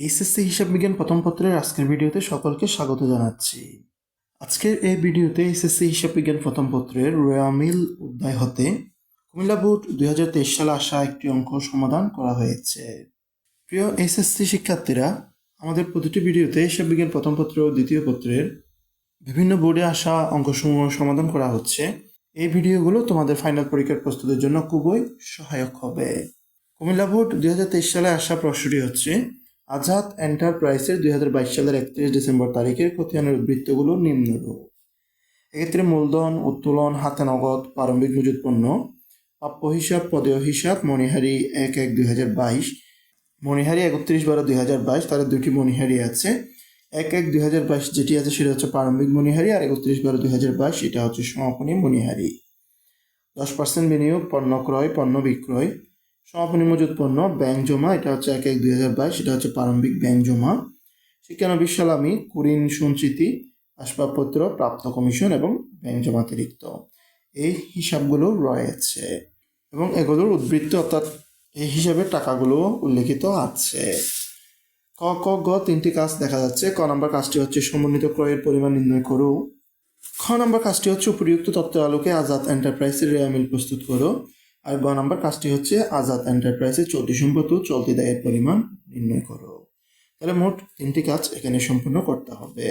HSC হিসাব বিজ্ঞান প্রথম পত্রের আজকের ভিডিওতে সকলকে স্বাগত জানাচ্ছি। আজকের এই ভিডিওতে এইচএসসি হিসাব বিজ্ঞান প্রথম পত্রের রয়ামিল অধ্যায় হতে কুমিল্লা বোর্ড দুই সালে আসা একটি অঙ্ক সমাধান করা হয়েছে। প্রিয় এইচএসসি শিক্ষার্থীরা, আমাদের প্রতিটি ভিডিওতে হিসাব বিজ্ঞান প্রথম পত্র ও দ্বিতীয় পত্রের বিভিন্ন বোর্ডে আসা অঙ্কসমূহ সমাধান করা হচ্ছে। এই ভিডিওগুলো তোমাদের ফাইনাল পরীক্ষার প্রস্তুতির জন্য খুবই সহায়ক হবে। কুমিল্লা বোর্ড দুই হাজার তেইশ সালে আসা প্রশ্নটি হচ্ছে আজাদ এন্টারপ্রাইজের দুই হাজার বাইশ সালের একত্রিশ ডিসেম্বর তারিখের খতিয়ানের উদ্বৃত্তগুলো নিম্নরূপ। এক্ষেত্রে মূলধন, উত্তোলন, হাতে নগদ, প্রারম্ভিক মজুত পণ্য, প্রাপ্য হিসাব, পদেয় হিসাব মণিহারি এক এক দুই হাজার বাইশ মণিহারি একত্রিশ বারো দুই হাজার বাইশ তাদের দুটি মণিহারি আছে। এক এক দুই হাজার বাইশ যেটি আছে সেটা হচ্ছে প্রারম্ভিক মণিহারি আর একত্রিশ বারো দুই হাজার বাইশ এটা হচ্ছে সমাপনী মণিহারি দশ পার্সেন্ট বিনিয়োগ, পণ্য ক্রয়, পণ্য বিক্রয়। সমাপনী মজুত পণ্য ব্যাংক জমা, এটা হচ্ছে এক এক দুই হাজার বাইশ, এটা হচ্ছে প্রারম্ভিক ব্যাংক জমা। শিক্ষানবিশ সালামি, কুরিন সঞ্চিতি, আসবাবপত্র, প্রাপ্ত কমিশন এবং ব্যাংক জমাতিরিক্ত এই হিসাবগুলো রয়েছে এবং এগুলোর উদ্বৃত্ত অর্থাৎ এই হিসাবে টাকাগুলো উল্লেখিত আছে। ক ক, গ তিনটি কাজ দেখা যাচ্ছে। ক নম্বর কাজটি হচ্ছে সমন্বিত ক্রয়ের পরিমাণ নির্ণয় করো। খ নম্বর কাজটি হচ্ছে উপরিউক্ত তত্ত্বের আলোকে আজাদ এন্টারপ্রাইজের রেয়ামিল প্রস্তুত করো। আর গ নম্বর কাজটি হচ্ছে আজাদ এন্টারপ্রাইজে চলতি সম্পদ চলতি দায়ের পরিমাণ নির্ণয় করো। তাহলে মোট তিনটি কাজ এখানে সম্পূর্ণ করতে হবে।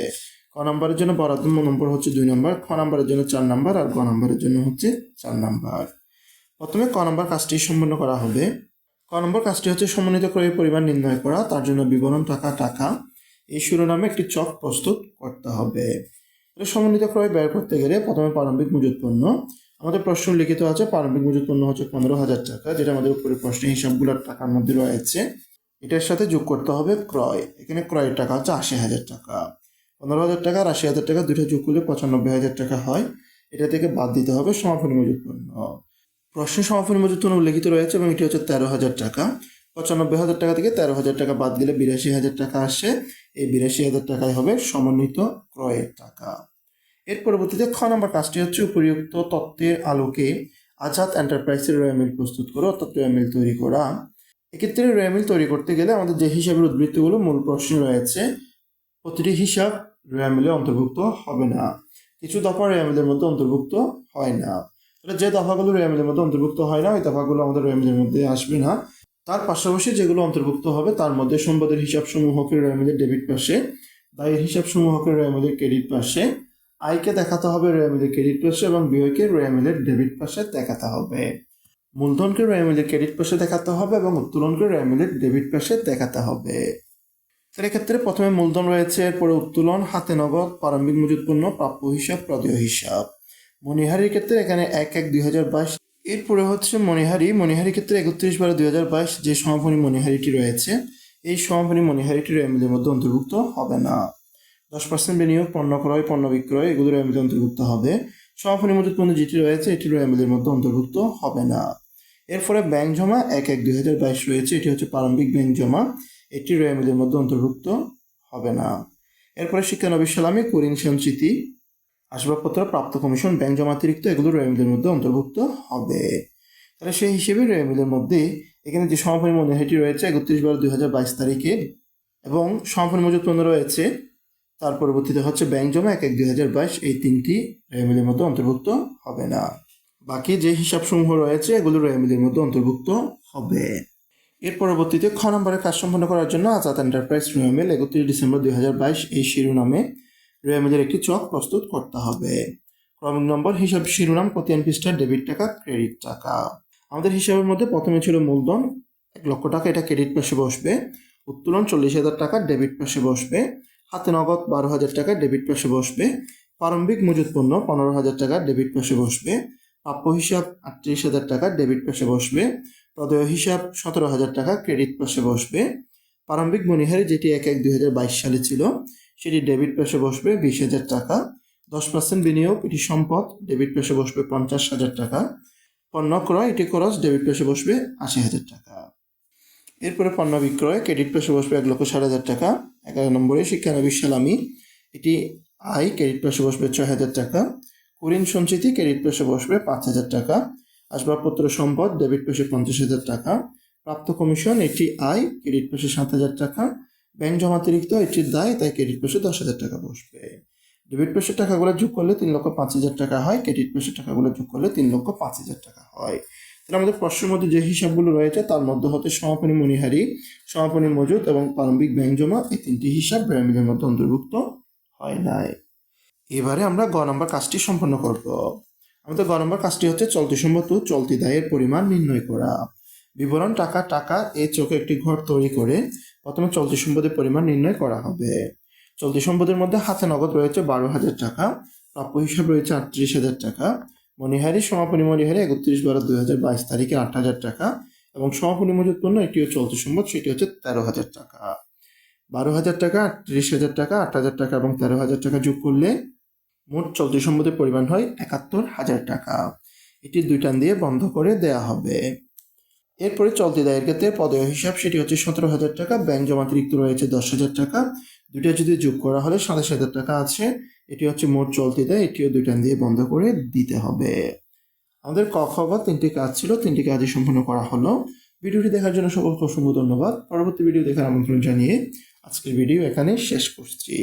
ক নম্বরের জন্য বরাদ্দ নম্বর হচ্ছে দুই নম্বর, খ নম্বরের জন্য চার নম্বর আর গ নম্বরের জন্য হচ্ছে চার নম্বর। প্রথমে ক নম্বর কাজটি সম্পূর্ণ করা হবে। ক নম্বর কাজটি হচ্ছে সমন্বিত ক্রয়ের পরিমাণ নির্ণয় করা, তার জন্য বিবরণ টাকা টাকা। এই শিরোনামে একটি চক প্রস্তুত করতে হবে। সমন্বিত ক্রয় ব্যয় করতে গেলে প্রথমে প্রারম্ভিক মজুত পণ্য আমাদের প্রশ্ন লিখিত আছে প্রারম্ভিক মজুত পণ্য হচ্ছে পনেরো হাজার টাকা, যেটা আমাদের উপরে প্রশ্নের হিসাবগুলোর টাকার মধ্যে রয়েছে। এটার সাথে যোগ করতে হবে ক্রয়। এখানে ক্রয়ের টাকা হচ্ছে আশি হাজার টাকা। পনেরো হাজার টাকা আর আশি হাজার টাকা দুটো যোগ করলে পঁচানব্বই হাজার টাকা হয়। এটা থেকে বাদ দিতে হবে সমাপনী মজুত পণ্য। প্রশ্নে সমাপনী মজুত পণ্য উল্লেখিত রয়েছে এবং এটি হচ্ছে তেরো হাজার টাকা। পঁচানব্বই হাজার টাকা থেকে তেরো হাজার টাকা বাদ দিলে বিরাশি হাজার টাকা আসে। এই বিরাশি হাজার টাকাই হবে সমন্বিত ক্রয়ের টাকা। এর পরবর্তীতে খ নম্বর কাজটি হচ্ছে উপরিউক্ত তত্ত্বের আলোকে আজাদ এন্টারপ্রাইজের রয়ামিল প্রস্তুত করা, অর্থাৎ রয়ামিল তৈরি করা। এক্ষেত্রে রয়ামিল তৈরি করতে গেলে আমাদের যে হিসাবের উদ্বৃত্তগুলো, মূল প্রশ্নে রয়েছে, প্রতিটি হিসাব রয়ামিলে অন্তর্ভুক্ত হবে না। কিছু দফা রয়ামিলের মধ্যে অন্তর্ভুক্ত হয় না। তাহলে যে দফাগুলো রয়ামিলের মধ্যে অন্তর্ভুক্ত হয় না, ওই দফাগুলো আমাদের রয়ামিলের মধ্যে আসবে না। তার পাশাপাশি যেগুলো অন্তর্ভুক্ত হবে, তার মধ্যে সম্পদের হিসাব সমূহকে রয়ামিলের ডেবিট পাশে, দায়ের হিসাব সমূহকে রয়ামিলের ক্রেডিট পাশে আয়কে দেখাতে হবে রয়ামিলের ক্রেডিট পাশে এবং বিয়কে রয়ামিলের ডেবিট পাশে দেখাতে হবে। মূলধনকে রয়ামিলের ক্রেডিট পাশে দেখাতে হবে এবং উত্তোলনকে রয়ামিলের ডেবিট পাশে দেখাতে হবে। তার এক্ষেত্রে প্রথমে মূলধন রয়েছে, এরপরে উত্তোলন, হাতে নগদ, প্রারম্ভিক মজুত পণ্য প্রাপ্য হিসাব, প্রদেয় হিসাব। মণিহারির ক্ষেত্রে এখানে এক এক দুই হাজার বাইশ। এরপরে হচ্ছে মণিহারি, মণিহারির ক্ষেত্রে একত্রিশ বারো দুই হাজার বাইশ যে সমাপনী মণিহারিটি রয়েছে, এই সমাপনী মণিহারিটি রয়ামিলের মধ্যে অন্তর্ভুক্ত হবে না। দশ পার্সেন্ট বিনিয়োগ, পণ্য ক্রয়, পণ্য বিক্রয় এগুলো রয়ামিলের অন্তর্ভুক্ত হবে। সমাপনী মজুত পণ্য যেটি রয়েছে এটি রয়ামিলের মধ্যে অন্তর্ভুক্ত হবে না। এরপরে ব্যাংক জমা এক এক দুই হাজার বাইশ রয়েছে, এটি হচ্ছে প্রারম্ভিক ব্যাংক জমা এটি রয়ামিলের মধ্যে অন্তর্ভুক্ত হবে না। এরপরে শিক্ষানবিশ সালামী করিন সঞ্চিতি আসবাবপত্র, প্রাপ্ত কমিশন, ব্যাংক জমা অতিরিক্ত এগুলো রয়ামিলের মধ্যে অন্তর্ভুক্ত হবে। তাহলে সেই হিসেবে রয়ামিলের মধ্যে এখানে যে সমাপনী সেটি রয়েছে একত্রিশ বারো দুই হাজার বাইশ তারিখে এবং সমাপনী মজুত পণ্য রয়েছে? তার পরবর্তীতে হচ্ছে ব্যাংক জমা এক এক দুই হাজার বাইশ, এই তিনটি রেমিলের মধ্যে অন্তর্ভুক্ত হবে না। বাকি যে হিসাবসমূহ রয়েছে, এগুলো রেমিলের মধ্যে অন্তর্ভুক্ত হবে। এর পরবর্তীতে খ নম্বরের কাজ সম্পন্ন করার জন্য আজাদ এন্টারপ্রাইজ রেমিল একত্রিশ ডিসেম্বর দুই হাজার বাইশ, এই শিরোনামে রেমিলের একটি চক প্রস্তুত করতে হবে। ক্রমিক নম্বর, হিসাব শিরোনাম প্রতিয়ান পৃষ্ঠার ডেবিট টাকা, ক্রেডিট টাকা। আমাদের হিসাবের মধ্যে প্রথমে ছিল মূলধন, এক লক্ষ টাকা, এটা ক্রেডিট পাশে বসবে। উত্তোলন চল্লিশ হাজার টাকা, ডেবিট পাশে বসবে। হাতে নগদ বারো হাজার টাকা ডেবিট পাশে বসবে। প্রারম্ভিক মজুত পণ্য পনেরো হাজার টাকা ডেবিট পাশে বসবে। প্রাপ্য হিসাব আটত্রিশ হাজার টাকা ডেবিট পাশে বসবে। প্রদেয় হিসাব সতেরো হাজার টাকা ক্রেডিট পাশে বসবে। প্রারম্ভিক মণিহারি যেটি এক এক দুই হাজার বাইশ সালে ছিল, সেটি ডেবিট পাশে বসবে বিশ হাজার টাকা। দশ পার্সেন্ট বিনিয়োগ, এটি সম্পদ, ডেবিট পাশে বসবে পঞ্চাশ হাজার টাকা। পণ্য ক্রয়, এটি খরচ, ডেবিট পাশে বসবে আশি হাজার টাকা। এরপরে পণ্য বিক্রয়, ক্রেডিট পাশে বসবে এক লক্ষ ষাট হাজার টাকা। এগারো নম্বরে শিক্ষানবিশ সালামি, এটি আয়, ক্রেডিট পাশে বসবে ছয় হাজার টাকা। কুরিন সঞ্চিতি, ক্রেডিট পাশে বসবে পাঁচ হাজার টাকা। আসবাবপত্র সম্পদ, ডেবিট পাশে পঞ্চাশ হাজার টাকা। প্রাপ্ত কমিশন, এটি আয়, ক্রেডিট পাশে সাত হাজার টাকা। ব্যাংক জমাতিরিক্ত এটির দায়, তাই ক্রেডিট পেশে দশ হাজার টাকা বসবে। ডেবিট পেশের টাকাগুলো যোগ করলে তিন লক্ষ পাঁচ হাজার টাকা হয়, ক্রেডিট পেশের টাকাগুলো যোগ করলে তিন লক্ষ পাঁচ হাজার টাকা হয়। আমাদের প্রশ্নের মধ্যে যে হিসাবগুলো রয়েছে, তার মধ্যে হতে সমাপনী মণিহারি, সমাপনী মজুদ এবং প্রারম্ভিক জমা, এই তিনটি হিসাব ব্যায়ামিলের মধ্যে অন্তর্ভুক্ত হয় নাই। এবারে আমরা গ নম্বর কাজটি সম্পন্ন করব। আমাদের গ নম্বর কাজটি হচ্ছে চলতি সম্মত, চলতি দায়ের পরিমাণ নির্ণয় করা। বিবরণ টাকা টাকা, এ চোখে একটি ঘর তৈরি করে প্রথমে চলতি সম্পদের পরিমাণ নির্ণয় করা হবে। চলতি সম্পদের মধ্যে হাতে নগদ রয়েছে বারো হাজার টাকা, প্রাপ্য হিসাব রয়েছে আটত্রিশ হাজার টাকা মণিহারি সমাপনী মণিহারি একত্রিশ বারো দুই হাজার বাইশ তারিখে আট হাজার টাকা এবং সমাপনী মজুত পণ্য এটিও চলতি সম্পদ, সেটি হচ্ছে তেরো হাজার টাকা। বারো হাজার টাকা আটত্রিশ হাজার টাকা, আট হাজার টাকা এবং তেরো হাজার টাকা যোগ করলে মোট চলতি সম্পদের পরিমাণ হয় একাত্তর হাজার টাকা। এটি দুই টান দিয়ে বন্ধ করে দেয়া হবে। এরপরে চলতি দায়ের ক্ষেত্রে পদয় হিসাব, সেটি হচ্ছে সতেরো হাজার টাকা, ব্যাংক জমাতিরিক্ত রয়েছে দশ হাজার টাকা। দুইটা যদি যোগ করা হলে সাতাশ হাজার টাকা আছে। এটি হচ্ছে মোট চলতি দেয়, এটিও দুই টান দিয়ে বন্ধ করে দিতে হবে। আমাদের ক খ গ তিনটি কাজ ছিল, তিনটি কাজই সম্পূর্ণ করা হলো। ভিডিওটি দেখার জন্য সকলকে অসংখ্য ধন্যবাদ। পরবর্তী ভিডিও দেখার আমন্ত্রণ জানিয়ে আজকের ভিডিও এখানে শেষ করছি।